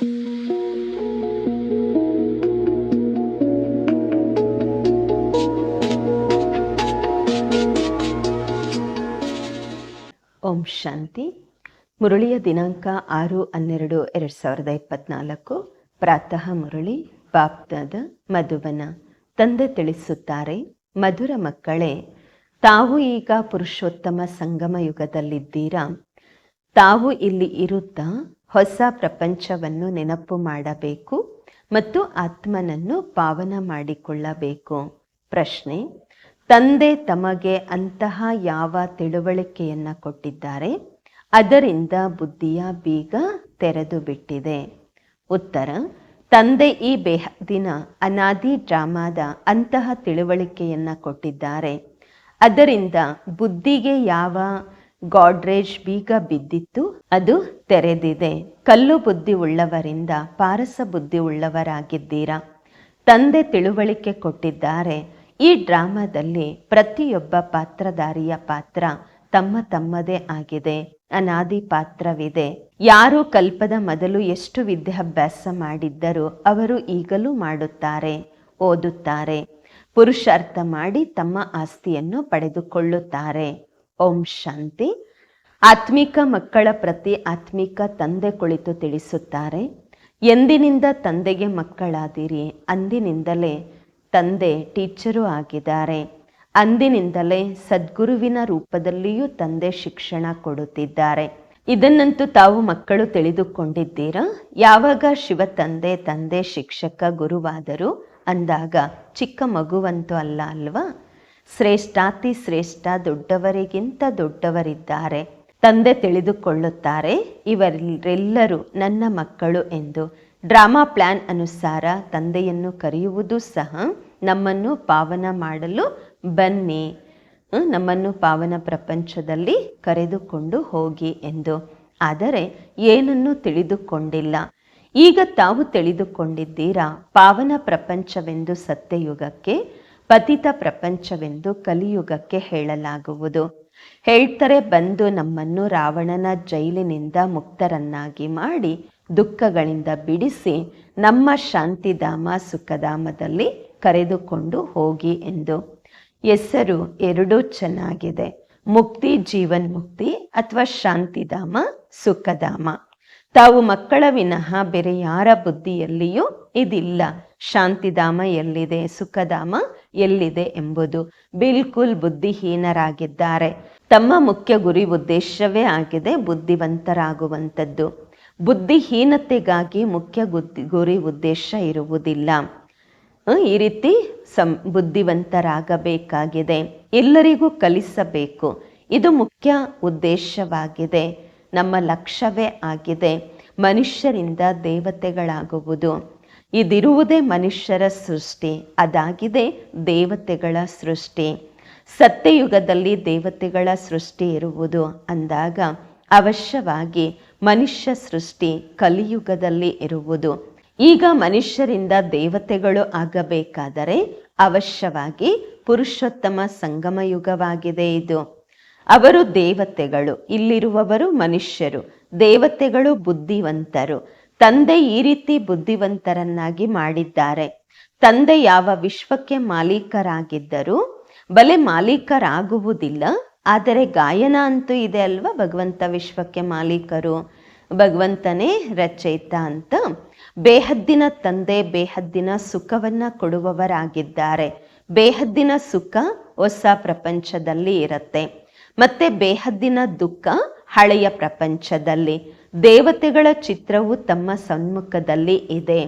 ಓಂ ಶಾಂತಿ. ಮುರಳಿಯ ದಿನಾಂಕ ಆರು ಹನ್ನೆರಡು ಎರಡು ಸಾವಿರದ ಇಪ್ಪತ್ನಾಲ್ಕು. ಪ್ರಾತಃ ಮುರಳಿ, ಬಾಪ್ತದ ಮಧುಬನ ತಂದೆ ತಿಳಿಸುತ್ತಾರೆ, ಮಧುರ ಮಕ್ಕಳೇ, ತಾವು ಈಗ ಪುರುಷೋತ್ತಮ ಸಂಗಮ ಯುಗದಲ್ಲಿದ್ದೀರಾ ತಾವು ಇಲ್ಲಿ ಇರುತ್ತಾ? ಹೊಸ ಪ್ರಪಂಚವನ್ನು ನೆನಪು ಮಾಡಬೇಕು ಮತ್ತು ಆತ್ಮನನ್ನು ಪಾವನ ಮಾಡಿಕೊಳ್ಳಬೇಕು. ಪ್ರಶ್ನೆ, ತಂದೆ ತಮಗೆ ಅಂತಹ ಯಾವ ತಿಳುವಳಿಕೆಯನ್ನ ಕೊಟ್ಟಿದ್ದಾರೆ? ಅದರಿಂದ ಬುದ್ಧಿಯ ಬೀಗ ತೆರೆದು ಬಿಟ್ಟಿದೆ. ಉತ್ತರ, ತಂದೆ ಈ ಬೇಹದಿನ ಅನಾದಿ ಡ್ರಾಮಾದ ಅಂತಹ ತಿಳುವಳಿಕೆಯನ್ನ ಕೊಟ್ಟಿದ್ದಾರೆ. ಅದರಿಂದ ಬುದ್ಧಿಗೆ ಯಾವ ಗಾಡ್ರೇಜ್ ಬೀಗ ಬಿದ್ದಿತ್ತು? ಅದು ತೆರೆದಿದೆ. ಕಲ್ಲು ಬುದ್ಧಿ ಉಳ್ಳವರಿಂದ ಪಾರಸ ಬುದ್ಧಿ ಉಳ್ಳವರಾಗಿದ್ದೀರಾ ತಂದೆ ತಿಳುವಳಿಕೆ ಕೊಟ್ಟಿದ್ದಾರೆ. ಈ ಡ್ರಾಮಾದಲ್ಲಿ ಪ್ರತಿಯೊಬ್ಬ ಪಾತ್ರಧಾರಿಯ ಪಾತ್ರ ತಮ್ಮ ತಮ್ಮದೇ ಆಗಿದೆ. ಅನಾದಿ ಪಾತ್ರವಿದೆ. ಯಾರು ಕಲ್ಪದ ಮೊದಲು ಎಷ್ಟು ವಿದ್ಯಾಭ್ಯಾಸ ಮಾಡಿದ್ದರೂ ಅವರು ಈಗಲೂ ಮಾಡುತ್ತಾರೆ, ಓದುತ್ತಾರೆ. ಪುರುಷಾರ್ಥ ಮಾಡಿ ತಮ್ಮ ಆಸ್ತಿಯನ್ನು ಪಡೆದುಕೊಳ್ಳುತ್ತಾರೆ. ಓಂ ಶಾಂತಿ. ಆತ್ಮಿಕ ಮಕ್ಕಳ ಪ್ರತಿ ಆತ್ಮಿಕ ತಂದೆ ಕುಳಿತು ತಿಳಿಸುತ್ತಾರೆ, ಎಂದಿನಿಂದ ತಂದೆಗೆ ಮಕ್ಕಳಾದಿರಿ, ಅಂದಿನಿಂದಲೇ ತಂದೆ ಟೀಚರು ಆಗಿದ್ದಾರೆ. ಅಂದಿನಿಂದಲೇ ಸದ್ಗುರುವಿನ ರೂಪದಲ್ಲಿಯೂ ತಂದೆ ಶಿಕ್ಷಣ ಕೊಡುತ್ತಿದ್ದಾರೆ. ಇದನ್ನಂತೂ ತಾವು ಮಕ್ಕಳು ತಿಳಿದುಕೊಂಡಿದ್ದೀರಾ? ಯಾವಾಗ ಶಿವ ತಂದೆ ತಂದೆ ಶಿಕ್ಷಕ ಗುರುವಾದರು ಅಂದಾಗ ಚಿಕ್ಕ ಮಗುವಂತೂ ಅಲ್ಲ ಅಲ್ವಾ? ಶ್ರೇಷ್ಠಾತಿ ಶ್ರೇಷ್ಠ ದೊಡ್ಡವರಿಗಿಂತ ದೊಡ್ಡವರಿದ್ದಾರೆ. ತಂದೆ ತಿಳಿದುಕೊಳ್ಳುತ್ತಾರೆ, ಇವರೆಲ್ಲರೂ ನನ್ನ ಮಕ್ಕಳು ಎಂದು. ಡ್ರಾಮಾ ಪ್ಲಾನ್ ಅನುಸಾರ ತಂದೆಯನ್ನು ಕರೆಯುವುದು ಸಹ ನಮ್ಮನ್ನು ಪಾವನ ಮಾಡಲು ಬನ್ನಿ ನಮ್ಮನ್ನು ಪಾವನ ಪ್ರಪಂಚದಲ್ಲಿ ಕರೆದುಕೊಂಡು ಹೋಗಿ ಎಂದು. ಆದರೆ ಏನನ್ನೂ ತಿಳಿದುಕೊಂಡಿಲ್ಲ. ಈಗ ತಾವು ತಿಳಿದುಕೊಂಡಿದ್ದೀರಾ? ಪಾವನ ಪ್ರಪಂಚವೆಂದು ಸತ್ಯಯುಗಕ್ಕೆ, ಪತಿತ ಪ್ರಪಂಚವೆಂದು ಕಲಿಯುಗಕ್ಕೆ ಹೇಳಲಾಗುವುದು. ಹೇಳ್ತಾರೆ, ಬಂದು ನಮ್ಮನ್ನು ರಾವಣನ ಜೈಲಿನಿಂದ ಮುಕ್ತರನ್ನಾಗಿ ಮಾಡಿ ದುಃಖಗಳಿಂದ ಬಿಡಿಸಿ ನಮ್ಮ ಶಾಂತಿಧಾಮ ಸುಖಧಾಮದಲ್ಲಿ ಕರೆದುಕೊಂಡು ಹೋಗಿ ಎಂದು ಹೆಸರು ಎರಡೂ ಚೆನ್ನಾಗಿದೆ. ಮುಕ್ತಿ ಜೀವನ್ ಮುಕ್ತಿ ಅಥವಾ ಶಾಂತಿಧಾಮ ಸುಖಧಾಮ. ತಾವು ಮಕ್ಕಳ ವಿನಃ ಬೇರೆ ಯಾರ ಬುದ್ಧಿಯಲ್ಲಿಯೂ ಇದಿಲ್ಲ. ಶಾಂತಿಧಾಮ ಎಲ್ಲಿದೆ, ಸುಖಧಾಮ ಎಲ್ಲಿದೆ ಎಂಬುದು ಬಿಲ್ಕುಲ್ ಬುದ್ಧಿಹೀನರಾಗಿದ್ದಾರೆ. ತಮ್ಮ ಮುಖ್ಯ ಗುರಿ ಉದ್ದೇಶವೇ ಆಗಿದೆ ಬುದ್ಧಿವಂತರಾಗುವಂಥದ್ದು. ಬುದ್ಧಿಹೀನತೆಗಾಗಿ ಮುಖ್ಯ ಗುದ್ದಿ ಗುರಿ ಉದ್ದೇಶ ಇರುವುದಿಲ್ಲ. ಈ ರೀತಿ ಸಂ ಬುದ್ಧಿವಂತರಾಗಬೇಕಾಗಿದೆ. ಎಲ್ಲರಿಗೂ ಕಲಿಸಬೇಕು. ಇದು ಮುಖ್ಯ ಉದ್ದೇಶವಾಗಿದೆ. ನಮ್ಮ ಲಕ್ಷ್ಯವೇ ಆಗಿದೆ ಮನುಷ್ಯರಿಂದ ದೇವತೆಗಳಾಗುವುದು. ಇದಿರುವುದೇ ಮನುಷ್ಯರ ಸೃಷ್ಟಿ, ಅದಾಗಿದೆ ದೇವತೆಗಳ ಸೃಷ್ಟಿ. ಸತ್ಯಯುಗದಲ್ಲಿ ದೇವತೆಗಳ ಸೃಷ್ಟಿ ಇರುವುದು ಅಂದಾಗ ಅವಶ್ಯವಾಗಿ ಮನುಷ್ಯ ಸೃಷ್ಟಿ ಕಲಿಯುಗದಲ್ಲಿ ಇರುವುದು. ಈಗ ಮನುಷ್ಯರಿಂದ ದೇವತೆಗಳು ಆಗಬೇಕಾದರೆ ಅವಶ್ಯವಾಗಿ ಪುರುಷೋತ್ತಮ ಸಂಗಮಯುಗವಾಗಿದೆ ಇದು. ಅವರು ದೇವತೆಗಳು, ಇಲ್ಲಿರುವವರು ಮನುಷ್ಯರು, ದೇವತೆಗಳು ಬುದ್ಧಿವಂತರು. ತಂದೆ ಈ ರೀತಿ ಬುದ್ಧಿವಂತರನ್ನಾಗಿ ಮಾಡಿದ್ದಾರೆ. ತಂದೆ ಯಾವ ವಿಶ್ವಕ್ಕೆ ಮಾಲೀಕರಾಗಿದ್ದರೂ, ಬಲೆ ಮಾಲೀಕರಾಗುವುದಿಲ್ಲ, ಆದರೆ ಗಾಯನ ಅಂತೂ ಇದೆ ಅಲ್ವಾ? ಭಗವಂತ ವಿಶ್ವಕ್ಕೆ ಮಾಲೀಕರು, ಭಗವಂತನೇ ರಚಯಿತ ಅಂತ. ಬೇಹದ್ದಿನ ತಂದೆ ಬೇಹದ್ದಿನ ಸುಖವನ್ನ ಕೊಡುವವರಾಗಿದ್ದಾರೆ. ಬೇಹದ್ದಿನ ಸುಖ ಹೊಸ ಪ್ರಪಂಚದಲ್ಲಿ ಇರತ್ತೆ. ಮತ್ತೆ ಬೇಹದ್ದಿನ ದುಃಖ ಹಳೆಯ ಪ್ರಪಂಚದಲ್ಲಿ. ದೇವತೆಗಳ ಚಿತ್ರವು ತಮ್ಮ ಸಮ್ಮುಖದಲ್ಲಿ ಇದೆ.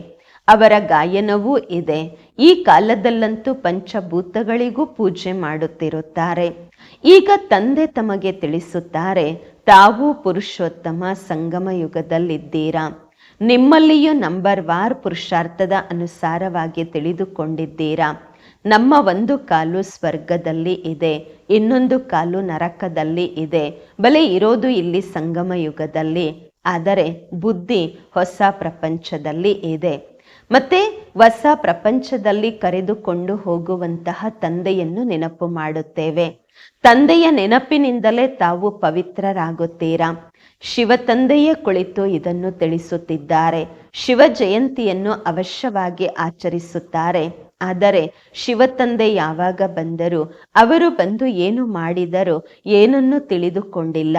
ಅವರ ಗಾಯನವೂ ಇದೆ. ಈ ಕಾಲದಲ್ಲಂತೂ ಪಂಚಭೂತಗಳಿಗೂ ಪೂಜೆ ಮಾಡುತ್ತಿರುತ್ತಾರೆ. ಈಗ ತಂದೆ ತಮಗೆ ತಿಳಿಸುತ್ತಾರೆ, ತಾವು ಪುರುಷೋತ್ತಮ ಸಂಗಮ ಯುಗದಲ್ಲಿದ್ದೀರಾ? ನಿಮ್ಮಲ್ಲಿಯೂ ನಂಬರ್ ವಾರ್ ಪುರುಷಾರ್ಥದ ಅನುಸಾರವಾಗಿ ತಿಳಿದುಕೊಂಡಿದ್ದೀರಾ? ನಮ್ಮ ಒಂದು ಕಾಲು ಸ್ವರ್ಗದಲ್ಲಿ ಇದೆ, ಇನ್ನೊಂದು ಕಾಲು ನರಕದಲ್ಲಿ ಇದೆ. ಬಲೆ ಇರೋದು ಇಲ್ಲಿ ಸಂಗಮ ಯುಗದಲ್ಲಿ, ಆದರೆ ಬುದ್ಧಿ ಹೊಸ ಪ್ರಪಂಚದಲ್ಲಿ ಇದೆ. ಮತ್ತೆ ಹೊಸ ಪ್ರಪಂಚದಲ್ಲಿ ಕರೆದುಕೊಂಡು ಹೋಗುವಂತಹ ತಂದೆಯನ್ನು ನೆನಪು ಮಾಡುತ್ತೇವೆ. ತಂದೆಯ ನೆನಪಿನಿಂದಲೇ ತಾವು ಪವಿತ್ರರಾಗುತ್ತೀರಾ? ಶಿವ ತಂದೆಯೇ ಕುಳಿತು ಇದನ್ನು ತಿಳಿಸುತ್ತಿದ್ದಾರೆ. ಶಿವ ಜಯಂತಿಯನ್ನು ಅವಶ್ಯವಾಗಿ ಆಚರಿಸುತ್ತಾರೆ. ಆದರೆ ಶಿವ ತಂದೆ ಯಾವಾಗ ಬಂದರು ಅವರು ಬಂದು ಏನು ಮಾಡಿದರು ಏನನ್ನು ತಿಳಿದುಕೊಂಡಿಲ್ಲ.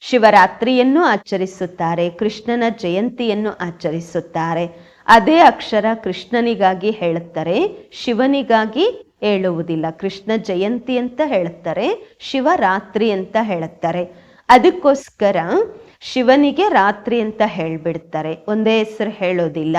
ಶಿವರಾತ್ರಿಯನ್ನು ಆಚರಿಸುತ್ತಾರೆ, ಕೃಷ್ಣನ ಜಯಂತಿಯನ್ನು ಆಚರಿಸುತ್ತಾರೆ. ಅದೇ ಅಕ್ಷರ ಕೃಷ್ಣನಿಗಾಗಿ ಹೇಳುತ್ತಾರೆ, ಶಿವನಿಗಾಗಿ ಹೇಳುವುದಿಲ್ಲ. ಕೃಷ್ಣ ಜಯಂತಿ ಅಂತ ಹೇಳುತ್ತಾರೆ, ಶಿವರಾತ್ರಿ ಅಂತ ಹೇಳುತ್ತಾರೆ. ಅದಕ್ಕೋಸ್ಕರ ಶಿವನಿಗೆ ರಾತ್ರಿ ಅಂತ ಹೇಳ್ಬಿಡ್ತಾರೆ. ಒಂದೇ ಹೆಸರು ಹೇಳೋದಿಲ್ಲ.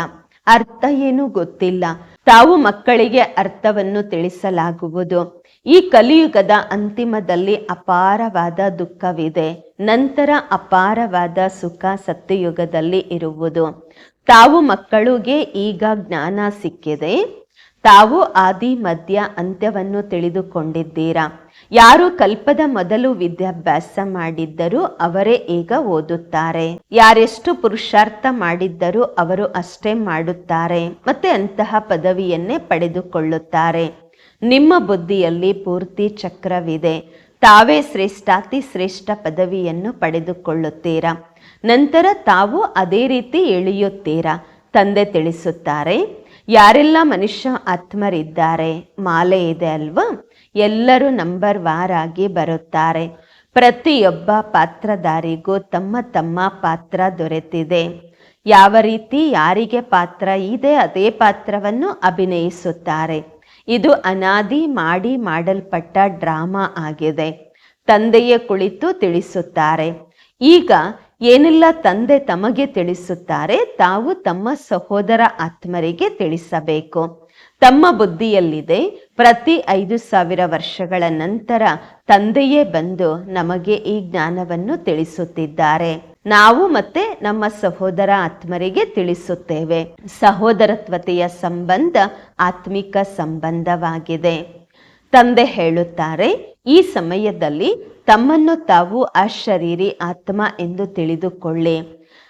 ಅರ್ಥ ಏನು ಗೊತ್ತಿಲ್ಲ. ತಾವು ಮಕ್ಕಳಿಗೆ ಅರ್ಥವನ್ನು ತಿಳಿಸಲಾಗುವುದು. ಈ ಕಲಿಯುಗದ ಅಂತಿಮದಲ್ಲಿ ಅಪಾರವಾದ ದುಃಖವಿದೆ. ನಂತರ ಅಪಾರವಾದ ಸುಖ ಸತ್ಯಯುಗದಲ್ಲಿ ಇರುವುದು. ತಾವು ಮಕ್ಕಳಿಗೆ ಈಗ ಜ್ಞಾನ ಸಿಕ್ಕಿದೆ. ತಾವು ಆದಿ ಮಧ್ಯ ಅಂತ್ಯವನ್ನು ತಿಳಿದುಕೊಂಡಿದ್ದೀರಾ. ಯಾರು ಕಲ್ಪದ ಮೊದಲು ವಿದ್ಯಾಭ್ಯಾಸ ಮಾಡಿದ್ದರೂ ಅವರೇ ಈಗ ಓದುತ್ತಾರೆ. ಯಾರೆಷ್ಟು ಪುರುಷಾರ್ಥ ಮಾಡಿದ್ದರೂ ಅವರು ಅಷ್ಟೇ ಮಾಡುತ್ತಾರೆ. ಮತ್ತೆ ಅಂತಹ ಪದವಿಯನ್ನೇ ಪಡೆದುಕೊಳ್ಳುತ್ತಾರೆ. ನಿಮ್ಮ ಬುದ್ಧಿಯಲ್ಲಿ ಪೂರ್ತಿ ಚಕ್ರವಿದೆ. ತಾವೇ ಶ್ರೇಷ್ಠಾತಿ ಶ್ರೇಷ್ಠ ಪದವಿಯನ್ನು ಪಡೆದುಕೊಳ್ಳುತ್ತೀರಾ? ನಂತರ ತಾವು ಅದೇ ರೀತಿ ಇಳಿಯುತ್ತೀರಾ ತಂದೆ ತಿಳಿಸುತ್ತಾರೆ. ಯಾರೆಲ್ಲ ಮನುಷ್ಯ ಆತ್ಮರಿದ್ದಾರೆ? ಮಾಲೆ ಇದೆ ಅಲ್ವಾ? ಎಲ್ಲರೂ ನಂಬರ್ ವಾರ್ ಆಗಿ ಬರುತ್ತಾರೆ. ಪ್ರತಿಯೊಬ್ಬ ಪಾತ್ರಧಾರಿಗೂ ತಮ್ಮ ತಮ್ಮ ಪಾತ್ರ ದೊರೆತಿದೆ. ಯಾವ ರೀತಿ ಯಾರಿಗೆ ಪಾತ್ರ ಇದೆ ಅದೇ ಪಾತ್ರವನ್ನು ಅಭಿನಯಿಸುತ್ತಾರೆ. ಇದು ಅನಾದಿ ಮಾಡಿ ಮಾಡಲ್ಪಟ್ಟ ಡ್ರಾಮಾ ಆಗಿದೆ. ತಂದೆಯೇ ಕುಳಿತು ತಿಳಿಸುತ್ತಾರೆ. ಈಗ ಏನೆಲ್ಲ ತಂದೆ ತಮಗೆ ತಿಳಿಸುತ್ತಾರೆ ತಾವು ತಮ್ಮ ಸಹೋದರ ಆತ್ಮರಿಗೆ ತಿಳಿಸಬೇಕು. ತಮ್ಮ ಬುದ್ಧಿಯಲ್ಲಿದೆ ಪ್ರತಿ ಐದು ಸಾವಿರ ವರ್ಷಗಳ ನಂತರ ತಂದೆಯೇ ಬಂದು ನಮಗೆ ಈ ಜ್ಞಾನವನ್ನು ತಿಳಿಸುತ್ತಿದ್ದಾರೆ. ನಾವು ಮತ್ತೆ ನಮ್ಮ ಸಹೋದರ ಆತ್ಮರಿಗೆ ತಿಳಿಸುತ್ತೇವೆ. ಸಹೋದರತ್ವತೆಯ ಸಂಬಂಧ ಆತ್ಮಿಕ ಸಂಬಂಧವಾಗಿದೆ. ತಂದೆ ಹೇಳುತ್ತಾರೆ, ಈ ಸಮಯದಲ್ಲಿ ತಮ್ಮನ್ನು ತಾವು ಅಶರೀರಿ ಆತ್ಮ ಎಂದು ತಿಳಿದುಕೊಳ್ಳಿ.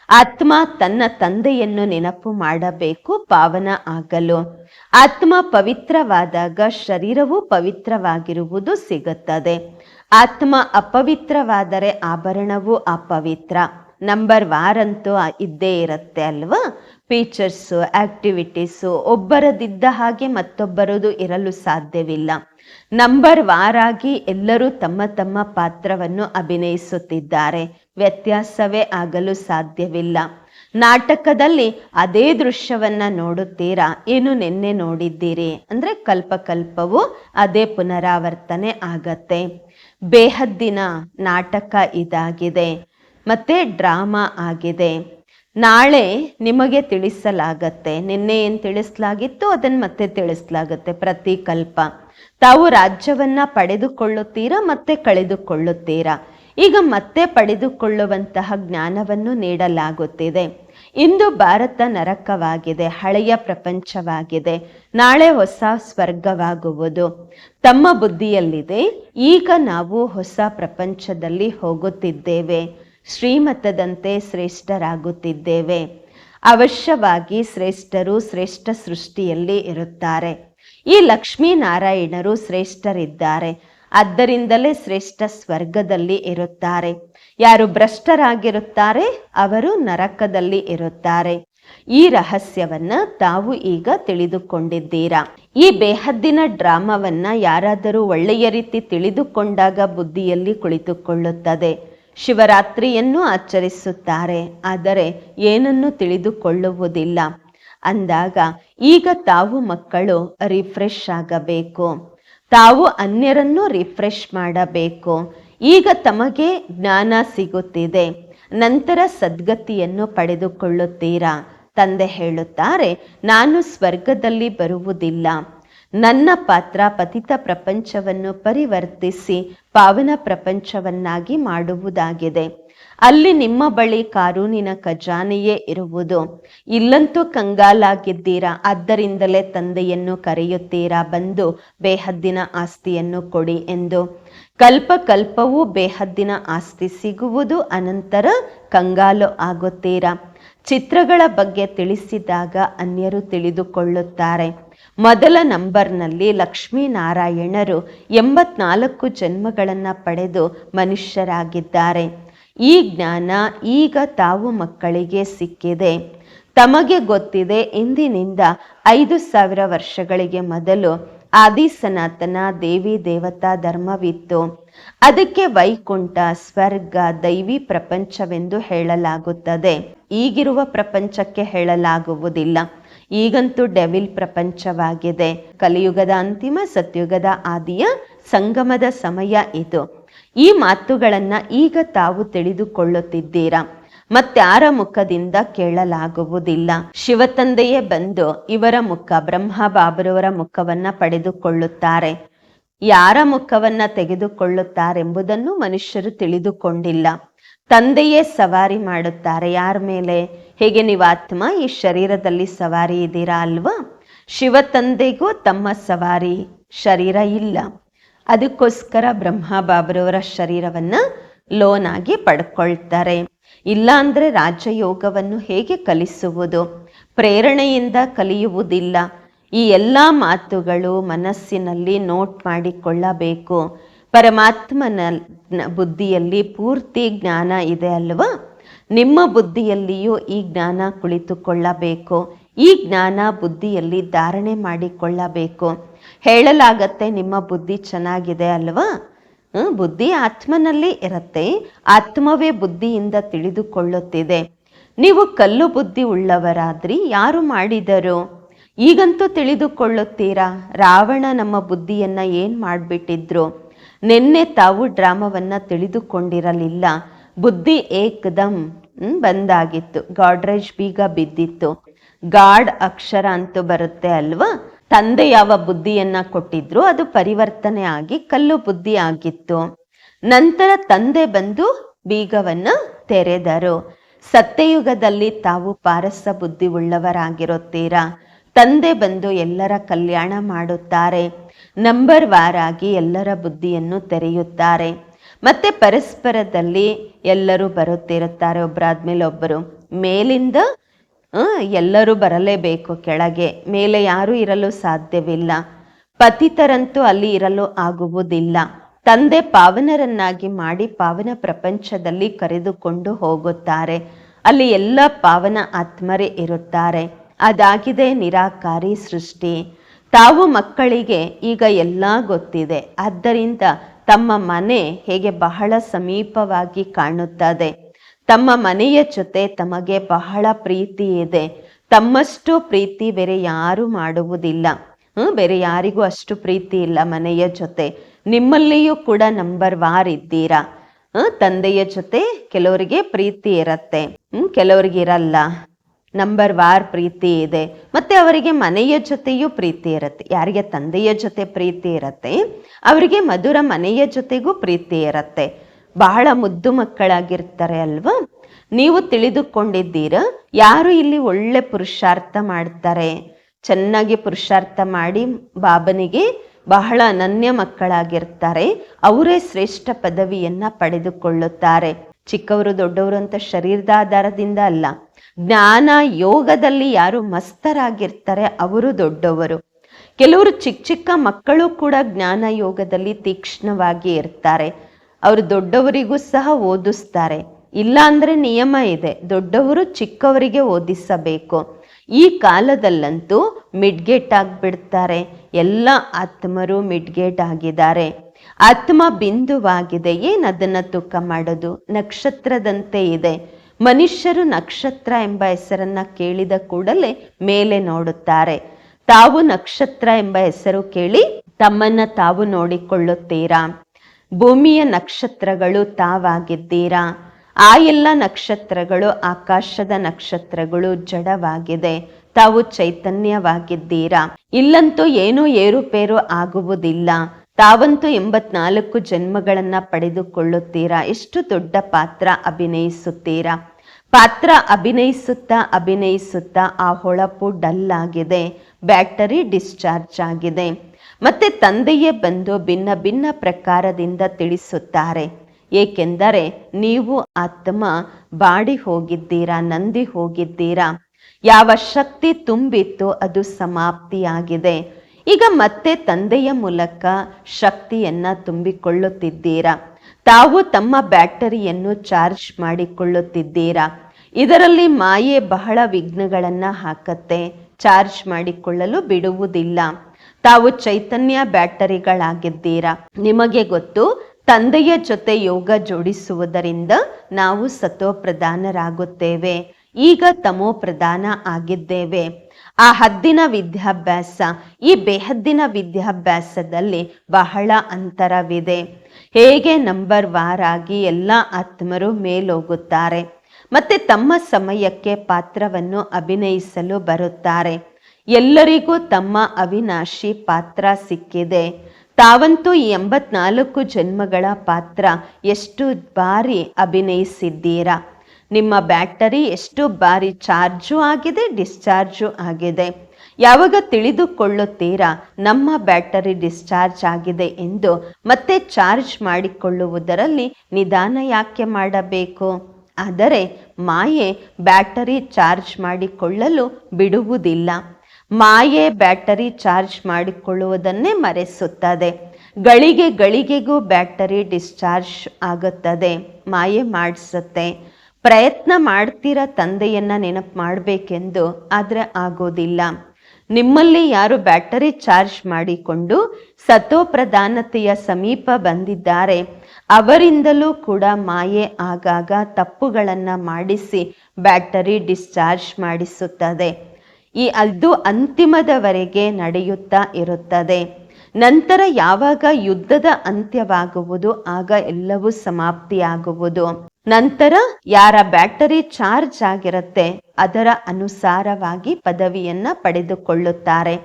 ಆತ್ಮ ತನ್ನ ತಂದೆಯನ್ನು ನೆನಪು ಮಾಡಬೇಕು, ಪಾವನ ಆಗಲು. ಆತ್ಮ ಪವಿತ್ರವಾದಾಗ ಶರೀರವು ಪವಿತ್ರವಾಗಿರುವುದು ಸಿಗುತ್ತದೆ. ಆತ್ಮ ಅಪವಿತ್ರವಾದರೆ ಆಭರಣವು ಅಪವಿತ್ರ. ನಂಬರ್ ವಾರಂತೂ ಇದ್ದೇ ಇರುತ್ತೆ ಅಲ್ವಾ? ಫೀಚರ್ಸು ಆಕ್ಟಿವಿಟೀಸು ಒಬ್ಬರದಿದ್ದ ಹಾಗೆ ಮತ್ತೊಬ್ಬರದು ಇರಲು ಸಾಧ್ಯವಿಲ್ಲ. ನಂಬರ್ ವಾರಾಗಿ ಎಲ್ಲರೂ ತಮ್ಮ ತಮ್ಮ ಪಾತ್ರವನ್ನು ಅಭಿನಯಿಸುತ್ತಿದ್ದಾರೆ. ವ್ಯತ್ಯಾಸವೇ ಆಗಲು ಸಾಧ್ಯವಿಲ್ಲ. ನಾಟಕದಲ್ಲಿ ಅದೇ ದೃಶ್ಯವನ್ನ ನೋಡುತ್ತೀರಾ? ಏನು ನಿನ್ನೆ ನೋಡಿದ್ದೀರಿ? ಅಂದ್ರೆ ಕಲ್ಪಕಲ್ಪವು ಅದೇ ಪುನರಾವರ್ತನೆ ಆಗತ್ತೆ. ಬೇಹದ್ದಿನ ನಾಟಕ ಇದಾಗಿದೆ. ಮತ್ತೆ ಡ್ರಾಮಾ ಆಗಿದೆ. ನಾಳೆ ನಿಮಗೆ ತಿಳಿಸಲಾಗತ್ತೆ. ನಿನ್ನೆ ಏನು ತಿಳಿಸಲಾಗಿತ್ತು? ಅದನ್ನು ಮತ್ತೆ ತಿಳಿಸಲಾಗತ್ತೆ ಪ್ರತಿ ಕಲ್ಪ ತಾವು ರಾಜ್ಯವನ್ನ ಪಡೆದುಕೊಳ್ಳುತ್ತೀರಾ ಮತ್ತೆ ಕಳೆದುಕೊಳ್ಳುತ್ತೀರಾ? ಈಗ ಮತ್ತೆ ಪಡೆದುಕೊಳ್ಳುವಂತಹ ಜ್ಞಾನವನ್ನು ನೀಡಲಾಗುತ್ತಿದೆ. ಇಂದು ಭಾರತ ನರಕವಾಗಿದೆ, ಹಳೆಯ ಪ್ರಪಂಚವಾಗಿದೆ, ನಾಳೆ ಹೊಸ ಸ್ವರ್ಗವಾಗುವುದು. ತಮ್ಮ ಬುದ್ಧಿಯಲ್ಲಿದೆ, ಈಗ ನಾವು ಹೊಸ ಪ್ರಪಂಚದಲ್ಲಿ ಹೋಗುತ್ತಿದ್ದೇವೆ. ಶ್ರೀಮತದಂತೆ ಶ್ರೇಷ್ಠರಾಗುತ್ತಿದ್ದೇವೆ. ಅವಶ್ಯವಾಗಿ ಶ್ರೇಷ್ಠರು ಶ್ರೇಷ್ಠ ಸೃಷ್ಟಿಯಲ್ಲಿ ಇರುತ್ತಾರೆ. ಈ ಲಕ್ಷ್ಮೀನಾರಾಯಣರು ಶ್ರೇಷ್ಠರಿದ್ದಾರೆ. ಆದ್ದರಿಂದಲೇ ಶ್ರೇಷ್ಠ ಸ್ವರ್ಗದಲ್ಲಿ ಇರುತ್ತಾರೆ. ಯಾರು ಭ್ರಷ್ಟರಾಗಿರುತ್ತಾರೆ, ಅವರು ನರಕದಲ್ಲಿ ಇರುತ್ತಾರೆ. ಈ ರಹಸ್ಯವನ್ನ ತಾವು ಈಗ ತಿಳಿದುಕೊಂಡಿದ್ದೀರಾ? ಈ ಬೇಹದ್ದಿನ ಡ್ರಾಮವನ್ನ ಯಾರಾದರೂ ಒಳ್ಳೆಯ ರೀತಿ ತಿಳಿದುಕೊಂಡಾಗ ಬುದ್ಧಿಯಲ್ಲಿ ಕುಳಿತುಕೊಳ್ಳುತ್ತದೆ. ಶಿವರಾತ್ರಿಯನ್ನು ಆಚರಿಸುತ್ತಾರೆ, ಆದರೆ ಏನನ್ನು ತಿಳಿದುಕೊಳ್ಳುವುದಿಲ್ಲ. ಅಂದಾಗ ಈಗ ತಾವು ಮಕ್ಕಳು ರಿಫ್ರೆಶ್ ಆಗಬೇಕು. ತಾವು ಅನ್ಯರನ್ನು ರಿಫ್ರೆಶ್ ಮಾಡಬೇಕು. ಈಗ ತಮಗೆ ಜ್ಞಾನ ಸಿಗುತ್ತಿದೆ. ನಂತರ ಸದ್ಗತಿಯನ್ನು ಪಡೆದುಕೊಳ್ಳುತ್ತೀರಾ? ತಂದೆ ಹೇಳುತ್ತಾರೆ, ನಾನು ಸ್ವರ್ಗದಲ್ಲಿ ಬರುವುದಿಲ್ಲ. ನನ್ನ ಪಾತ್ರ ಪತಿತ ಪ್ರಪಂಚವನ್ನು ಪರಿವರ್ತಿಸಿ, ಪಾವನ ಪ್ರಪಂಚವನ್ನಾಗಿ ಮಾಡುವುದಾಗಿದೆ. ಅಲ್ಲಿ ನಿಮ್ಮ ಬಳಿ ಕಾನೂನಿನ ಖಜಾನೆಯೇ ಇರುವುದು. ಇಲ್ಲಂತೂ ಕಂಗಾಲಾಗಿದ್ದೀರಾ? ಆದ್ದರಿಂದಲೇ ತಂದೆಯನ್ನು ಕರೆಯುತ್ತೀರಾ? ಬಂದು ಬೇಹದ್ದಿನ ಆಸ್ತಿಯನ್ನು ಕೊಡಿ ಎಂದು. ಕಲ್ಪ ಕಲ್ಪವೂ ಬೇಹದ್ದಿನ ಆಸ್ತಿ ಸಿಗುವುದು ಅನಂತರ ಕಂಗಾಲು ಆಗುತ್ತೀರಾ? ಚಿತ್ರಗಳ ಬಗ್ಗೆ ತಿಳಿಸಿದಾಗ ಅನ್ಯರು ತಿಳಿದುಕೊಳ್ಳುತ್ತಾರೆ. ಮೊದಲ ನಂಬರ್ನಲ್ಲಿ ಲಕ್ಷ್ಮೀನಾರಾಯಣರು ಎಂಬತ್ನಾಲ್ಕು ಜನ್ಮಗಳನ್ನು ಪಡೆದು ಮನುಷ್ಯರಾಗಿದ್ದಾರೆ. ಈ ಜ್ಞಾನ ಈಗ ತಾವು ಮಕ್ಕಳಿಗೆ ಸಿಕ್ಕಿದೆ. ತಮಗೆ ಗೊತ್ತಿದೆ, ಇಂದಿನಿಂದ ಐದು ಸಾವಿರ ವರ್ಷಗಳಿಗೆ ಮೊದಲು ಆದಿ ಸನಾತನ ದೇವಿ ದೇವತಾ ಧರ್ಮವಿತ್ತು. ಅದಕ್ಕೆ ವೈಕುಂಠ, ಸ್ವರ್ಗ, ದೈವಿ ಪ್ರಪಂಚವೆಂದು ಹೇಳಲಾಗುತ್ತದೆ. ಈಗಿರುವ ಪ್ರಪಂಚಕ್ಕೆ ಹೇಳಲಾಗುವುದಿಲ್ಲ. ಈಗಂತೂ ಡೆವಿಲ್ ಪ್ರಪಂಚವಾಗಿದೆ. ಕಲಿಯುಗದ ಅಂತಿಮ ಸತ್ಯುಗದ ಆದಿಯ ಸಂಗಮದ ಸಮಯ ಇದು. ಈ ಮಾತುಗಳನ್ನ ಈಗ ತಾವು ತಿಳಿದುಕೊಳ್ಳುತ್ತಿದ್ದೀರಾ? ಮತ್ತಾರ ಮುಖದಿಂದ ಕೇಳಲಾಗುವುದಿಲ್ಲ. ಶಿವತಂದೆಯೇ ಬಂದು ಇವರ ಮುಖ ಬ್ರಹ್ಮ ಬಾಬರವರ ಮುಖವನ್ನ ಪಡೆದುಕೊಳ್ಳುತ್ತಾರೆ. ಯಾರ ಮುಖವನ್ನ ತೆಗೆದುಕೊಳ್ಳುತ್ತಾರೆಂಬುದನ್ನು ಮನುಷ್ಯರು ತಿಳಿದುಕೊಂಡಿಲ್ಲ. ತಂದೆಯೇ ಸವಾರಿ ಮಾಡುತ್ತಾರೆ. ಯಾರ ಮೇಲೆ? ಹೇಗೆ ನೀವು ಈ ಶರೀರದಲ್ಲಿ ಸವಾರಿ ಇದ್ದೀರಾ ಅಲ್ವಾ? ಶಿವ ತಂದೆಗೂ ತಮ್ಮ ಸವಾರಿ ಶರೀರ ಇಲ್ಲ. ಅದಕ್ಕೋಸ್ಕರ ಬ್ರಹ್ಮ ಬಾಬರವರ ಶರೀರವನ್ನ ಲೋನ್ ಆಗಿ ಪಡ್ಕೊಳ್ತಾರೆ. ಇಲ್ಲ ಅಂದ್ರೆ ರಾಜಯೋಗವನ್ನು ಹೇಗೆ ಕಲಿಸುವುದು? ಪ್ರೇರಣೆಯಿಂದ ಕಲಿಯುವುದಿಲ್ಲ. ಈ ಎಲ್ಲ ಮಾತುಗಳು ಮನಸ್ಸಿನಲ್ಲಿ ನೋಟ್ ಮಾಡಿಕೊಳ್ಳಬೇಕು. ಪರಮಾತ್ಮನ ಬುದ್ಧಿಯಲ್ಲಿ ಪೂರ್ತಿ ಜ್ಞಾನ ಇದೆ ಅಲ್ವಾ? ನಿಮ್ಮ ಬುದ್ಧಿಯಲ್ಲಿಯೂ ಈ ಜ್ಞಾನ ಕುಳಿತುಕೊಳ್ಳಬೇಕು. ಈ ಜ್ಞಾನ ಬುದ್ಧಿಯಲ್ಲಿ ಧಾರಣೆ ಮಾಡಿಕೊಳ್ಳಬೇಕು. ಹೇಳಲಾಗತ್ತೆ, ನಿಮ್ಮ ಬುದ್ಧಿ ಚೆನ್ನಾಗಿದೆ ಅಲ್ವಾ? ಬುದ್ಧಿ ಆತ್ಮನಲ್ಲಿ ಇರುತ್ತೆ, ಆತ್ಮವೇ ಬುದ್ಧಿಯಿಂದ ತಿಳಿದುಕೊಳ್ಳುತ್ತಿದೆ. ನೀವು ಕಲ್ಲು ಬುದ್ಧಿ ಉಳ್ಳವರಾದ್ರಿ, ಯಾರು ಮಾಡಿದರು? ಈಗಂತೂ ತಿಳಿದುಕೊಳ್ಳುತ್ತೀರಾ? ರಾವಣ ನಮ್ಮ ಬುದ್ಧಿಯನ್ನ ಏನ್ ಮಾಡ್ಬಿಟ್ಟಿದ್ರು? ನಿನ್ನೆ ತಾವು ಡ್ರಾಮವನ್ನ ತಿಳಿದುಕೊಂಡಿರಲಿಲ್ಲ. ಬುದ್ಧಿ ಏಕದಂ ಬಂದಾಗಿತ್ತು. ಗಾಡ್ರೇಜ್ ಬೀಗ ಬಿದ್ದಿತ್ತು. ಗಾಡ್ ಅಕ್ಷರ ಅಂತೂ ಬರುತ್ತೆ ಅಲ್ವಾ? ತಂದೆ ಯಾವ ಬುದ್ಧಿಯನ್ನ ಕೊಟ್ಟಿದ್ರು ಅದು ಪರಿವರ್ತನೆ ಆಗಿ ಕಲ್ಲು ಬುದ್ಧಿ ಆಗಿತ್ತು. ನಂತರ ತಂದೆ ಬಂದು ಬೀಗವನ್ನು ತೆರೆದರು. ಸತ್ಯಯುಗದಲ್ಲಿ ತಾವು ಪಾರಸ ಬುದ್ಧಿ ಉಳ್ಳವರಾಗಿರುತ್ತೀರಾ? ತಂದೆ ಬಂದು ಎಲ್ಲರ ಕಲ್ಯಾಣ ಮಾಡುತ್ತಾರೆ. ನಂಬರ್ ವಾರಾಗಿ ಎಲ್ಲರ ಬುದ್ಧಿಯನ್ನು ತೆರೆಯುತ್ತಾರೆ. ಮತ್ತೆ ಪರಸ್ಪರದಲ್ಲಿ ಎಲ್ಲರೂ ಬರುತ್ತಿರುತ್ತಾರೆ ಒಬ್ಬರಾದ್ಮೇಲೆ ಒಬ್ಬರು. ಮೇಲಿಂದ ಎಲ್ಲರೂ ಬರಲೇಬೇಕು ಕೆಳಗೆ, ಮೇಲೆ ಯಾರೂ ಇರಲು ಸಾಧ್ಯವಿಲ್ಲ. ಪತಿತರಂತೂ ಅಲ್ಲಿ ಇರಲು ಆಗುವುದಿಲ್ಲ. ತಂದೆ ಪಾವನರನ್ನಾಗಿ ಮಾಡಿ ಪಾವನ ಪ್ರಪಂಚದಲ್ಲಿ ಕರೆದುಕೊಂಡು ಹೋಗುತ್ತಾರೆ. ಅಲ್ಲಿ ಎಲ್ಲ ಪಾವನ ಆತ್ಮರೇ ಇರುತ್ತಾರೆ. ಅದಾಗಿದೆ ನಿರಾಕಾರಿ ಸೃಷ್ಟಿ. ತಾವು ಮಕ್ಕಳಿಗೆ ಈಗ ಎಲ್ಲ ಗೊತ್ತಿದೆ. ಆದ್ದರಿಂದ ತಮ್ಮ ಮನೆ ಹೇಗೆ ಬಹಳ ಸಮೀಪವಾಗಿ ಕಾಣುತ್ತದೆ. ತಮ್ಮ ಮನೆಯ ಜೊತೆ ತಮಗೆ ಬಹಳ ಪ್ರೀತಿ ಇದೆ. ತಮ್ಮಷ್ಟು ಪ್ರೀತಿ ಬೇರೆ ಯಾರು ಮಾಡುವುದಿಲ್ಲ. ಹ್ಮ್, ಬೇರೆ ಯಾರಿಗೂ ಅಷ್ಟು ಪ್ರೀತಿ ಇಲ್ಲ ಮನೆಯ ಜೊತೆ. ನಿಮ್ಮಲ್ಲಿಯೂ ಕೂಡ ನಂಬರ್ ವಾರ್ ಇದ್ದೀರಾ? ಹ್ಮ್, ತಂದೆಯ ಜೊತೆ ಕೆಲವರಿಗೆ ಪ್ರೀತಿ ಇರತ್ತೆ. ಹ್ಮ್, ಕೆಲವರಿಗೆ ಇರಲ್ಲ. ನಂಬರ್ ವಾರ್ ಪ್ರೀತಿ ಇದೆ. ಮತ್ತೆ ಅವರಿಗೆ ಮನೆಯ ಜೊತೆಯೂ ಪ್ರೀತಿ ಇರುತ್ತೆ. ಯಾರಿಗೆ ತಂದೆಯ ಜೊತೆ ಪ್ರೀತಿ ಇರತ್ತೆ? ಅವರಿಗೆ ಮಧುರ ಮನೆಯ ಜೊತೆಗೂ ಪ್ರೀತಿ ಇರತ್ತೆ. ಬಹಳ ಮುದ್ದು ಮಕ್ಕಳಾಗಿರ್ತಾರೆ ಅಲ್ವಾ? ನೀವು ತಿಳಿದುಕೊಂಡಿದ್ದೀರ? ಯಾರು ಇಲ್ಲಿ ಒಳ್ಳೆ ಪುರುಷಾರ್ಥ ಮಾಡ್ತಾರೆ? ಚೆನ್ನಾಗಿ ಪುರುಷಾರ್ಥ ಮಾಡಿ ಬಾಬನಿಗೆ ಬಹಳ ಅನನ್ಯ ಮಕ್ಕಳಾಗಿರ್ತಾರೆ. ಅವರೇ ಶ್ರೇಷ್ಠ ಪದವಿಯನ್ನ ಪಡೆದುಕೊಳ್ಳುತ್ತಾರೆ. ಚಿಕ್ಕವರು ದೊಡ್ಡವರು ಅಂತ ಶರೀರದ ಆಧಾರದಿಂದ ಅಲ್ಲ. ಜ್ಞಾನ ಯೋಗದಲ್ಲಿ ಯಾರು ಮಸ್ತರಾಗಿರ್ತಾರೆ ಅವರು ದೊಡ್ಡವರು. ಕೆಲವರು ಚಿಕ್ಕ ಚಿಕ್ಕ ಮಕ್ಕಳು ಕೂಡ ಜ್ಞಾನ ಯೋಗದಲ್ಲಿ ತೀಕ್ಷ್ಣವಾಗಿ ಇರ್ತಾರೆ. ಅವರು ದೊಡ್ಡವರಿಗೂ ಸಹ ಓದಿಸ್ತಾರೆ. ಇಲ್ಲ ಅಂದ್ರೆ ನಿಯಮ ಇದೆ. ದೊಡ್ಡವರು ಚಿಕ್ಕವರಿಗೆ ಓದಿಸಬೇಕು. ಈ ಕಾಲದಲ್ಲಂತೂ ಮಿಡ್ಗೇಟ್ ಆಗಿಬಿಡ್ತಾರೆ. ಎಲ್ಲ ಆತ್ಮರು ಮಿಡ್ಗೇಟ್ ಆಗಿದ್ದಾರೆ. ಆತ್ಮ ಬಿಂದುವಾಗಿದೆ. ಏನು ಅದನ್ನ ತೂಕ ಮಾಡೋದು? ನಕ್ಷತ್ರದಂತೆ ಇದೆ. ಮನುಷ್ಯರು ನಕ್ಷತ್ರ ಎಂಬ ಹೆಸರನ್ನ ಕೇಳಿದ ಕೂಡಲೇ ಮೇಲೆ ನೋಡುತ್ತಾರೆ. ತಾವು ನಕ್ಷತ್ರ ಎಂಬ ಹೆಸರು ಕೇಳಿ ತಮ್ಮನ್ನ ತಾವು ನೋಡಿಕೊಳ್ಳುತ್ತೀರಾ? ಭೂಮಿಯ ನಕ್ಷತ್ರಗಳು ತಾವಾಗಿದ್ದೀರಾ? ಆ ಎಲ್ಲ ನಕ್ಷತ್ರಗಳು ಆಕಾಶದ ನಕ್ಷತ್ರಗಳು ಜಡವಾಗಿದೆ. ತಾವು ಚೈತನ್ಯವಾಗಿದ್ದೀರಾ? ಇಲ್ಲಂತೂ ಏನೂ ಏರುಪೇರು ಆಗುವುದಿಲ್ಲ. ತಾವಂತೂ ಎಂಬತ್ನಾಲ್ಕು ಜನ್ಮಗಳನ್ನ ಪಡೆದುಕೊಳ್ಳುತ್ತೀರಾ? ಎಷ್ಟು ದೊಡ್ಡ ಪಾತ್ರ ಅಭಿನಯಿಸುತ್ತೀರಾ? ಪಾತ್ರ ಅಭಿನಯಿಸುತ್ತಾ ಅಭಿನಯಿಸುತ್ತಾ ಆ ಹೊಳಪು ಡಲ್ ಆಗಿದೆ ಬ್ಯಾಟರಿ ಡಿಸ್ಚಾರ್ಜ್ ಆಗಿದೆ. ಮತ್ತೆ ತಂದೆಯೇ ಬಂದು ಭಿನ್ನ ಭಿನ್ನ ಪ್ರಕಾರದಿಂದ ತಿಳಿಸುತ್ತಾರೆ. ಏಕೆಂದರೆ ನೀವು ಆತ್ಮ ಬಾಡಿ ಹೋಗಿದ್ದೀರಾ, ನಂದಿ ಹೋಗಿದ್ದೀರಾ? ಯಾವ ಶಕ್ತಿ ತುಂಬಿತ್ತು ಅದು ಸಮಾಪ್ತಿಯಾಗಿದೆ. ಈಗ ಮತ್ತೆ ತಂದೆಯ ಮೂಲಕ ಶಕ್ತಿಯನ್ನ ತುಂಬಿಕೊಳ್ಳುತ್ತಿದ್ದೀರಾ? ತಾವು ತಮ್ಮ ಬ್ಯಾಟರಿಯನ್ನು ಚಾರ್ಜ್ ಮಾಡಿಕೊಳ್ಳುತ್ತಿದ್ದೀರಾ? ಇದರಲ್ಲಿ ಮಾಯೆ ಬಹಳ ವಿಘ್ನಗಳನ್ನು ಹಾಕತ್ತೆ. ಚಾರ್ಜ್ ಮಾಡಿಕೊಳ್ಳಲು ಬಿಡುವುದಿಲ್ಲ. ತಾವು ಚೈತನ್ಯ ಬ್ಯಾಟರಿಗಳಾಗಿದ್ದೀರಾ? ನಿಮಗೆ ಗೊತ್ತು, ತಂದೆಯ ಜೊತೆ ಯೋಗ ಜೋಡಿಸುವುದರಿಂದ ನಾವು ಸತೋ ಪ್ರಧಾನರಾಗುತ್ತೇವೆ ಈಗ ತಮೋ ಪ್ರಧಾನ ಆಗಿದ್ದೇವೆ. ಆ ಹದ್ದಿನ ವಿದ್ಯಾಭ್ಯಾಸ, ಈ ಬೇಹದ್ದಿನ ವಿದ್ಯಾಭ್ಯಾಸದಲ್ಲಿ ಬಹಳ ಅಂತರವಿದೆ. ಹೇಗೆ ನಂಬರ್ ವಾರ್ ಆಗಿ ಎಲ್ಲ ಆತ್ಮರು ಮೇಲೋಗುತ್ತಾರೆ, ಮತ್ತೆ ತಮ್ಮ ಸಮಯಕ್ಕೆ ಪಾತ್ರವನ್ನು ಅಭಿನಯಿಸಲು ಬರುತ್ತಾರೆ. ಎಲ್ಲರಿಗೂ ತಮ್ಮ ಅವಿನಾಶಿ ಪಾತ್ರ ಸಿಕ್ಕಿದೆ. ತಾವಂತೂ ಈ ಎಂಬತ್ನಾಲ್ಕು ಜನ್ಮಗಳ ಪಾತ್ರ ಎಷ್ಟು ಬಾರಿ ಅಭಿನಯಿಸಿದ್ದೀರಾ? ನಿಮ್ಮ ಬ್ಯಾಟರಿ ಎಷ್ಟು ಬಾರಿ ಚಾರ್ಜು ಆಗಿದೆ, ಡಿಸ್ಚಾರ್ಜು ಆಗಿದೆ? ಯಾವಾಗ ತಿಳಿದುಕೊಳ್ಳುತ್ತೀರಾ ನಮ್ಮ ಬ್ಯಾಟರಿ ಡಿಸ್ಚಾರ್ಜ್ ಆಗಿದೆ ಎಂದು ಮತ್ತೆ ಚಾರ್ಜ್ ಮಾಡಿಕೊಳ್ಳುವುದರಲ್ಲಿ ನಿಧಾನ ಯಾಕೆ ಮಾಡಬೇಕು? ಆದರೆ ಮಾಯೆ ಬ್ಯಾಟರಿ ಚಾರ್ಜ್ ಮಾಡಿಕೊಳ್ಳಲು ಬಿಡುವುದಿಲ್ಲ. ಮಾಯೆ ಬ್ಯಾಟರಿ ಚಾರ್ಜ್ ಮಾಡಿಕೊಳ್ಳುವುದನ್ನೇ ಮರೆಸುತ್ತದೆ. ಗಳಿಗೆ ಗಳಿಗೆಗೂ ಬ್ಯಾಟರಿ ಡಿಸ್ಚಾರ್ಜ್ ಆಗುತ್ತದೆ. ಮಾಯೆ ಮಾಡಿಸುತ್ತೆ. ಪ್ರಯತ್ನ ಮಾಡ್ತೀರ ತಂದೆಯನ್ನ ನೆನಪು ಮಾಡಬೇಕೆಂದು ಆದರೆ ಆಗೋದಿಲ್ಲ. ನಿಮ್ಮಲ್ಲಿ ಯಾರು ಬ್ಯಾಟರಿ ಚಾರ್ಜ್ ಮಾಡಿಕೊಂಡು ಸತೋಪ್ರಧಾನತೆಯ ಸಮೀಪ ಬಂದಿದ್ದಾರೆ. ಅವರಿಂದಲೂ ಕೂಡ ಮಾಯೆ ಆಗಾಗ ತಪ್ಪುಗಳನ್ನು ಮಾಡಿಸಿ ಬ್ಯಾಟರಿ ಡಿಸ್ಚಾರ್ಜ್ ಮಾಡಿಸುತ್ತದೆ. ಈ ಅದು ಅಂತಿಮದವರೆಗೆ ನಡೆಯುತ್ತಾ ಇರುತ್ತದೆ. ನಂತರ ಯಾವಾಗ ಯುದ್ಧದ ಅಂತ್ಯವಾಗುವುದು, ಆಗ ಎಲ್ಲವೂ ಸಮಾಪ್ತಿಯಾಗುವುದು. ನಂತರ ಯಾರ ಬ್ಯಾಟರಿ ಚಾರ್ಜ್ ಆಗಿರುತ್ತೆ, ಅದರ ಅನುಸಾರವಾಗಿ ಪದವಿಯನ್ನ ಪಡೆದುಕೊಳ್ಳುತ್ತಾರೆ.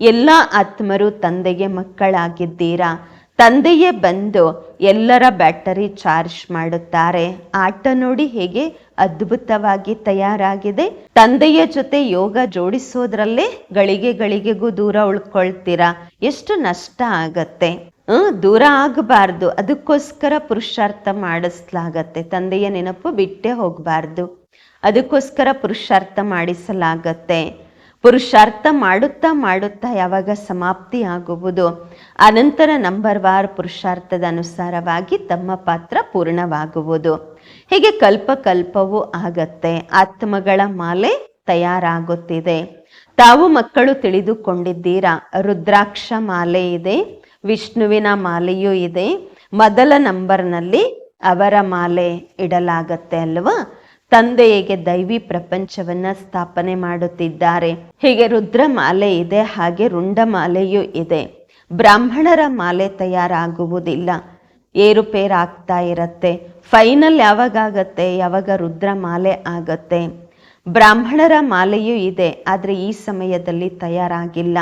ಎಲ್ಲ ಆತ್ಮರು ತಂದೆಗೆ ಮಕ್ಕಳಾಗಿದ್ದೀರಾ? ತಂದೆಯೇ ಬಂದು ಎಲ್ಲರ ಬ್ಯಾಟರಿ ಚಾರ್ಜ್ ಮಾಡುತ್ತಾರೆ. ಆಟ ನೋಡಿ ಹೇಗೆ ಅದ್ಭುತವಾಗಿ ತಯಾರಾಗಿದೆ. ತಂದೆಯ ಜೊತೆ ಯೋಗ ಜೋಡಿಸೋದ್ರಲ್ಲೇ ಗಳಿಗೆ ಗಳಿಗೆಗೂ ದೂರ ಉಳ್ಕೊಳ್ತೀರಾ? ಎಷ್ಟು ನಷ್ಟ ಆಗತ್ತೆ. ಹ್ಮ್, ದೂರ ಆಗಬಾರ್ದು. ಅದಕ್ಕೋಸ್ಕರ ಪುರುಷಾರ್ಥ ಮಾಡಿಸ್ಲಾಗತ್ತೆ. ತಂದೆಯ ನೆನಪು ಬಿಟ್ಟೇ ಹೋಗಬಾರ್ದು. ಅದಕ್ಕೋಸ್ಕರ ಪುರುಷಾರ್ಥ ಮಾಡಿಸಲಾಗತ್ತೆ. ಪುರುಷಾರ್ಥ ಮಾಡುತ್ತಾ ಮಾಡುತ್ತಾ ಯಾವಾಗ ಸಮಾಪ್ತಿ ಆಗುವುದು? ಅನಂತರ ನಂಬರ್ ವಾರ್ ಪುರುಷಾರ್ಥದ ಅನುಸಾರವಾಗಿ ತಮ್ಮ ಪಾತ್ರ ಪೂರ್ಣವಾಗುವುದು. ಹೀಗೆ ಕಲ್ಪ ಕಲ್ಪವೂ ಆಗತ್ತೆ. ಆತ್ಮಗಳ ಮಾಲೆ ತಯಾರಾಗುತ್ತಿದೆ. ತಾವು ಮಕ್ಕಳು ತಿಳಿದುಕೊಂಡಿದ್ದೀರಾ? ರುದ್ರಾಕ್ಷ ಮಾಲೆ ಇದೆ, ವಿಷ್ಣುವಿನ ಮಾಲೆಯೂ ಇದೆ. ಮೊದಲ ನಂಬರ್ನಲ್ಲಿ ಅವರ ಮಾಲೆ ಇಡಲಾಗತ್ತೆ ಅಲ್ವಾ? ತಂದೆಯಿಗೆ ದೈವಿ ಪ್ರಪಂಚವನ್ನ ಸ್ಥಾಪನೆ ಮಾಡುತ್ತಿದ್ದಾರೆ. ಹೀಗೆ ರುದ್ರ ಮಾಲೆ ಇದೆ, ಹಾಗೆ ರುಂಡ ಮಾಲೆಯೂ ಇದೆ. ಬ್ರಾಹ್ಮಣರ ಮಾಲೆ ತಯಾರಾಗುವುದಿಲ್ಲ. ಏರುಪೇರಾಗ್ತಾ ಇರತ್ತೆ. ಫೈನಲ್ ಯಾವಾಗ ಆಗತ್ತೆ ಯಾವಾಗ ರುದ್ರ ಮಾಲೆ ಆಗತ್ತೆ? ಬ್ರಾಹ್ಮಣರ ಮಾಲೆಯೂ ಇದೆ, ಆದರೆ ಈ ಸಮಯದಲ್ಲಿ ತಯಾರಾಗಿಲ್ಲ.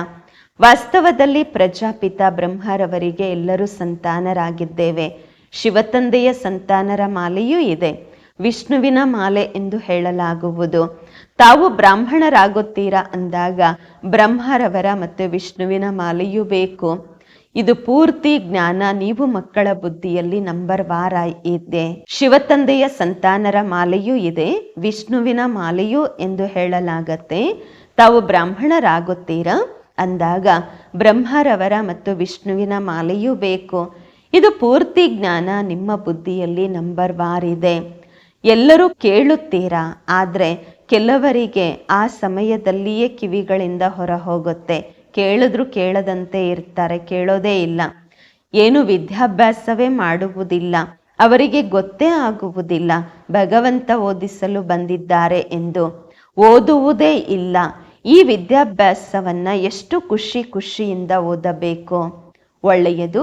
ವಾಸ್ತವದಲ್ಲಿ ಪ್ರಜಾಪಿತ ಬ್ರಹ್ಮರವರಿಗೆ ಎಲ್ಲರೂ ಸಂತಾನರಾಗಿದ್ದೇವೆ. ಶಿವತಂದೆಯ ಸಂತಾನರ ಮಾಲೆಯೂ ಇದೆ. ವಿಷ್ಣುವಿನ ಮಾಲೆ ಎಂದು ಹೇಳಲಾಗುವುದು. ತಾವು ಬ್ರಾಹ್ಮಣರಾಗುತ್ತೀರಾ ಅಂದಾಗ ಬ್ರಹ್ಮರವರ ಮತ್ತು ವಿಷ್ಣುವಿನ ಮಾಲೆಯೂ ಬೇಕು. ಇದು ಪೂರ್ತಿ ಜ್ಞಾನ, ನೀವು ಮಕ್ಕಳ ಬುದ್ಧಿಯಲ್ಲಿ ನಂಬರ್ ವಾರ ಇದೆ. ಶಿವತಂದೆಯ ಸಂತಾನರ ಮಾಲೆಯೂ ಇದೆ, ವಿಷ್ಣುವಿನ ಮಾಲೆಯೂ ಎಂದು ಹೇಳಲಾಗತ್ತೆ. ತಾವು ಬ್ರಾಹ್ಮಣರಾಗುತ್ತೀರಾ ಅಂದಾಗ ಬ್ರಹ್ಮರವರ ಮತ್ತು ವಿಷ್ಣುವಿನ ಮಾಲೆಯೂ ಬೇಕು. ಇದು ಪೂರ್ತಿ ಜ್ಞಾನ, ನಿಮ್ಮ ಬುದ್ಧಿಯಲ್ಲಿ ನಂಬರ್ ವಾರ್ ಇದೆ. ಎಲ್ಲರೂ ಕೇಳುತ್ತೀರಾ? ಆದರೆ ಕೆಲವರಿಗೆ ಆ ಸಮಯದಲ್ಲಿಯೇ ಕಿವಿಗಳಿಂದ ಹೊರ ಹೋಗುತ್ತೆ ಕೇಳಿದ್ರು ಕೇಳದಂತೆ ಇರ್ತಾರೆ, ಕೇಳೋದೇ ಇಲ್ಲ. ಏನು ವಿದ್ಯಾಭ್ಯಾಸವೇ ಮಾಡುವುದಿಲ್ಲ. ಅವರಿಗೆ ಗೊತ್ತೇ ಆಗುವುದಿಲ್ಲ. ಭಗವಂತ ಓದಿಸಲು ಬಂದಿದ್ದಾರೆ ಎಂದು ಓದುವುದೇ ಇಲ್ಲ. ಈ ವಿದ್ಯಾಭ್ಯಾಸವನ್ನು ಎಷ್ಟು ಖುಷಿ ಖುಷಿಯಿಂದ ಓದಬೇಕು? ಒಳ್ಳೆಯದು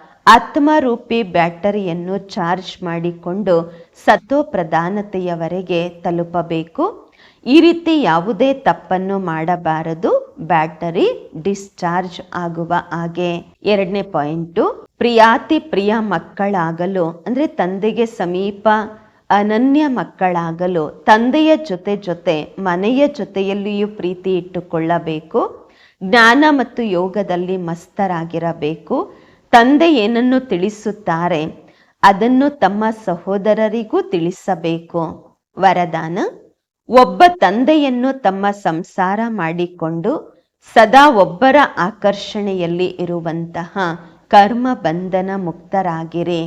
ಆತ್ಮರೂಪಿ ಬ್ಯಾಟರಿಯನ್ನು ಚಾರ್ಜ್ ಮಾಡಿಕೊಂಡು ಸತ್ತು ಪ್ರಧಾನತೆಯವರೆಗೆ ತಲುಪಬೇಕು. ಈ ರೀತಿ ಯಾವುದೇ ತಪ್ಪನ್ನು ಮಾಡಬಾರದು. ಬ್ಯಾಟರಿ ಡಿಸ್ಚಾರ್ಜ್ ಆಗುವ ಹಾಗೆ. ಎರಡನೇ ಪಾಯಿಂಟು, ಪ್ರಿಯಾತಿ ಪ್ರಿಯ ಮಕ್ಕಳಾಗಲು, ಅಂದ್ರೆ ತಂದೆಗೆ ಸಮೀಪ ಅನನ್ಯ ಮಕ್ಕಳಾಗಲು, ತಂದೆಯ ಜೊತೆ ಜೊತೆ ಮನೆಯ ಜೊತೆಯಲ್ಲಿಯೂ ಪ್ರೀತಿ ಇಟ್ಟುಕೊಳ್ಳಬೇಕು. ಜ್ಞಾನ ಮತ್ತು ಯೋಗದಲ್ಲಿ ಮಸ್ತರಾಗಿರಬೇಕು. ತಂದೆ ಏನನ್ನು ತಿಳಿಸುತ್ತಾರೆ ಅದನ್ನು ತಮ್ಮ ಸಹೋದರರಿಗೂ ತಿಳಿಸಬೇಕು. ವರದಾನ, ಒಬ್ಬ ತಂದೆಯನ್ನು ತಮ್ಮ ಸಂಸಾರ ಮಾಡಿಕೊಂಡು ಸದಾ ಒಬ್ಬರ ಆಕರ್ಷಣೆಯಲ್ಲಿ ಇರುವಂತಹ ಕರ್ಮ ಬಂಧನ ಮುಕ್ತರಾಗಿರಿ.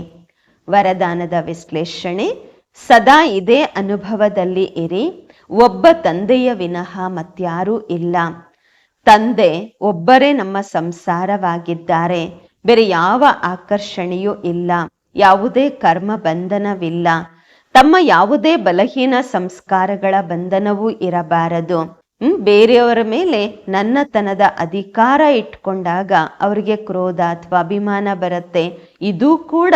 ವರದಾನದ ವಿಶ್ಲೇಷಣೆ, ಸದಾ ಇದೇ ಅನುಭವದಲ್ಲಿ ಇರಿ, ಒಬ್ಬ ತಂದೆಯ ವಿನಃ ಮತ್ಯಾರೂ ಇಲ್ಲ. ತಂದೆ ಒಬ್ಬರೇ ನಮ್ಮ ಸಂಸಾರವಾಗಿದ್ದಾರೆ. ಬೇರೆ ಯಾವ ಆಕರ್ಷಣೆಯೂ ಇಲ್ಲ, ಯಾವುದೇ ಕರ್ಮ ಬಂಧನವಿಲ್ಲ ತಮ್ಮ ಯಾವುದೇ ಬಲಹೀನ ಸಂಸ್ಕಾರಗಳ ಬಂಧನವೂ ಇರಬಾರದು. ಬೇರೆಯವರ ಮೇಲೆ ನನ್ನತನದ ಅಧಿಕಾರ ಇಟ್ಕೊಂಡಾಗ ಅವರಿಗೆ ಕ್ರೋಧ ಅಥವಾ ಅಭಿಮಾನ ಬರುತ್ತೆ. ಇದು ಕೂಡ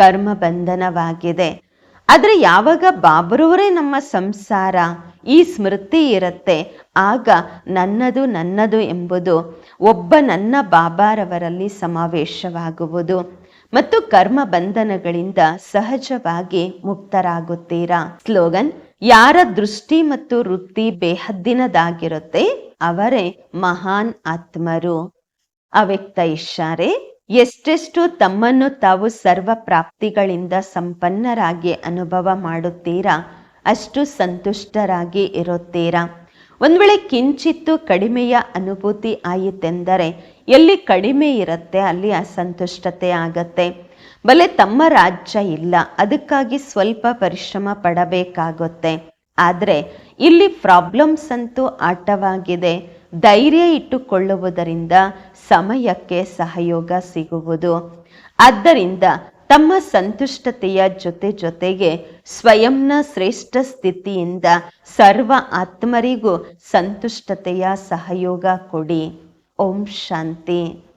ಕರ್ಮ ಬಂಧನವಾಗಿದೆ ಆದರೆ ಯಾವಾಗ ಬಾಬರವರೇ ನಮ್ಮ ಸಂಸಾರ? ಈ ಸ್ಮೃತಿ ಇರುತ್ತೆ. ಆಗ ನನ್ನದು ನನ್ನದು ಎಂಬುದು ಒಬ್ಬ ನನ್ನ ಬಾಬಾರವರಲ್ಲಿ ಸಮಾವೇಶವಾಗುವುದು. ಮತ್ತು ಕರ್ಮ ಬಂಧನಗಳಿಂದ ಸಹಜವಾಗಿ ಮುಕ್ತರಾಗುತ್ತೀರಾ? ಸ್ಲೋಗನ್, ಯಾರ ದೃಷ್ಟಿ ಮತ್ತು ವೃತ್ತಿ ಬೇಹದ್ದಿನದಾಗಿರುತ್ತೆ, ಅವರೇ ಮಹಾನ್ ಆತ್ಮರು. ಅವ್ಯಕ್ತ ಇಶಾರೆ ಎಷ್ಟೆಷ್ಟು ತಮ್ಮನ್ನು ತಾವು ಸರ್ವ ಪ್ರಾಪ್ತಿಗಳಿಂದ ಸಂಪನ್ನರಾಗಿ ಅನುಭವ ಮಾಡುತ್ತೀರಾ? ಅಷ್ಟು ಸಂತುಷ್ಟರಾಗಿ ಇರುತ್ತೀರಾ? ಒಂದು ವೇಳೆ ಕಿಂಚಿತ್ತು ಕಡಿಮೆಯ ಅನುಭೂತಿ ಆಯಿತೆಂದರೆ ಎಲ್ಲಿ ಕಡಿಮೆ ಇರುತ್ತೆ ಅಲ್ಲಿ ಅಸಂತುಷ್ಟತೆ ಆಗತ್ತೆ. ಬಲೆ ತಮ್ಮ ರಾಜ್ಯ ಇಲ್ಲ, ಅದಕ್ಕಾಗಿ ಸ್ವಲ್ಪ ಪರಿಶ್ರಮ ಪಡಬೇಕಾಗುತ್ತೆ. ಆದರೆ ಇಲ್ಲಿ ಪ್ರಾಬ್ಲಮ್ಸ್ ಅಂತೂ ಆಟವಾಗಿದೆ. ಧೈರ್ಯ ಇಟ್ಟುಕೊಳ್ಳುವುದರಿಂದ ಸಮಯಕ್ಕೆ ಸಹಯೋಗ ಸಿಗುವುದು. ಆದ್ದರಿಂದ ತಮ್ಮ ಸಂತುಷ್ಟತೆಯ ಜೊತೆ ಜೊತೆಗೆ ಸ್ವಯಂನ ಶ್ರೇಷ್ಠ ಸ್ಥಿತಿಯಿಂದ ಸರ್ವ ಆತ್ಮರಿಗೂ ಸಂತುಷ್ಟತೆಯ ಸಹಯೋಗ ಕೊಡಿ. ಓಂ ಶಾಂತಿ.